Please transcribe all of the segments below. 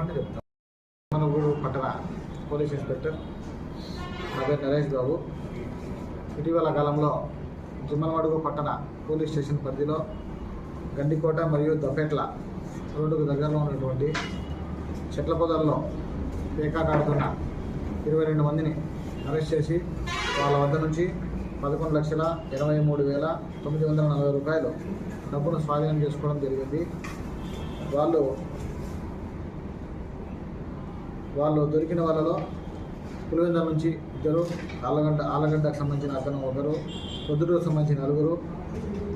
చెప్పండి చెప్తాం. మన ఊరు పట్టణ పోలీస్ ఇన్స్పెక్టర్ నా పేరు నరేష్ బాబు. ఇటీవల కాలంలో జిమ్మలమడుగు పట్టణ పోలీస్ స్టేషన్ పరిధిలో గండికోట మరియు దపేట్ల రోడ్డుకు దగ్గరలో ఉన్నటువంటి చెట్ల పొదల్లో పేకాటాడుతున్న ఇరవై రెండు మందిని అరెస్ట్ చేసి వాళ్ళ వద్ద నుంచి పదకొండు లక్షల ఇరవై మూడు వేల తొమ్మిది వందల నలభై రూపాయలు డబ్బును స్వాధీనం చేసుకోవడం జరిగింది. వాళ్ళు వాళ్ళు దొరికిన వాళ్ళలో పులివెందుల నుంచి ఇద్దరు ఆలగడ్డ ఆలగడ్డకు సంబంధించిన అతను ఒకరు పొద్దుటూరుకు సంబంధించిన నలుగురు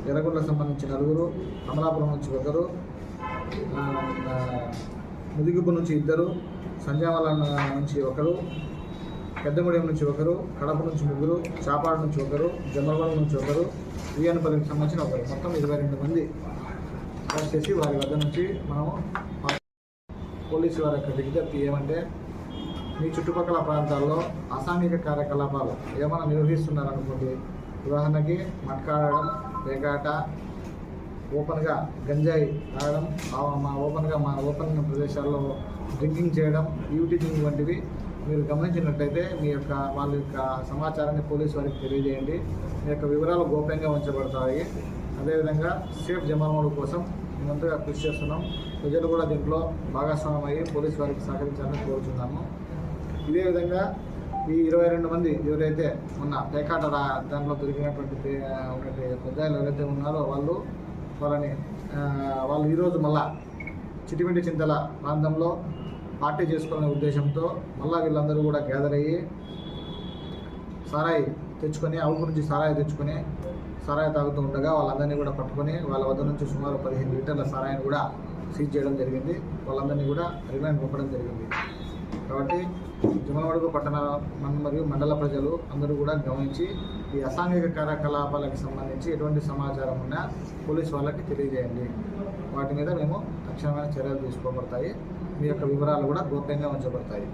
ఎర్రగొండకు సంబంధించిన నలుగురు అమలాపురం నుంచి ఒకరు ముదిగుపు నుంచి ఇద్దరు సంజామల నుంచి ఒకరు పెద్దగూడెం నుంచి ఒకరు కడప నుంచి ముగ్గురు చాపాడు నుంచి ఒకరు జమ్మలగూడెం నుంచి ఒకరు వియనపల్లికి సంబంధించిన ఒకరు. మొత్తం ఇరవై రెండు మంది. అరెస్ట్ చేసి వారి వద్ద నుంచి మనము పోలీసు వారి యొక్క విజ్ఞప్తి ఏమంటే మీ చుట్టుపక్కల ప్రాంతాల్లో అసాంఘిక కార్యకలాపాలు ఏమైనా నిర్వహిస్తున్నారనుకోండి ఉదాహరణకి మట్కాడడం వేగాట ఓపెన్గా గంజాయి తాగడం మా ఓపెన్గా మా ఓపెన్ ప్రదేశాల్లో డ్రింకింగ్ చేయడం యూటీజింగ్ వంటివి మీరు గమనించినట్టయితే మీ యొక్క వాళ్ళ యొక్క సమాచారాన్ని పోలీసు వారికి తెలియజేయండి. మీ యొక్క వివరాలు గోప్యంగా ఉంచబడతాయి. అదేవిధంగా సేఫ్ జమానముల కోసం ముందుగా కృషి చేస్తున్నాం. ప్రజలు కూడా దీంట్లో భాగస్వామ్యం అయ్యి పోలీసు వారికి సహకరించాలని కోరుతున్నాము ఇదే విధంగా ఈ ఇరవై రెండు మంది ఎవరైతే ఉన్న పేకాట దాంట్లో దొరికినటువంటి ఒకటి పెద్దాయిలు ఎవరైతే ఉన్నారో వాళ్ళు వాళ్ళని వాళ్ళు ఈరోజు మళ్ళా చిటిమిటి చింతల ప్రాంతంలో పార్టీ చేసుకునే ఉద్దేశంతో మళ్ళా వీళ్ళందరూ కూడా గ్యాదర్ అయ్యి సారాయి తెచ్చుకొని అవుపు నుంచి సారాయి తెచ్చుకొని సారాయి తాగుతూ ఉండగా వాళ్ళందరినీ కూడా పట్టుకొని వాళ్ళ వద్ద నుంచి సుమారు పదిహేను లీటర్ల సారాయిని కూడా సీజ్ చేయడం జరిగింది. వాళ్ళందరినీ కూడా రిమాండ్ పంపడం జరిగింది. కాబట్టి జమలమడుగు పట్టణ మరియు మండల ప్రజలు అందరూ కూడా గమనించి ఈ అసాంఘిక కార్యకలాపాలకు సంబంధించి ఎటువంటి సమాచారం ఉన్నా పోలీస్ వాళ్ళకి తెలియజేయండి. వాటి మీద మేము తక్షణమైన చర్యలు తీసుకోబడతాయి. మీ యొక్క వివరాలు కూడా గోప్యంగా ఉంచబడతాయి.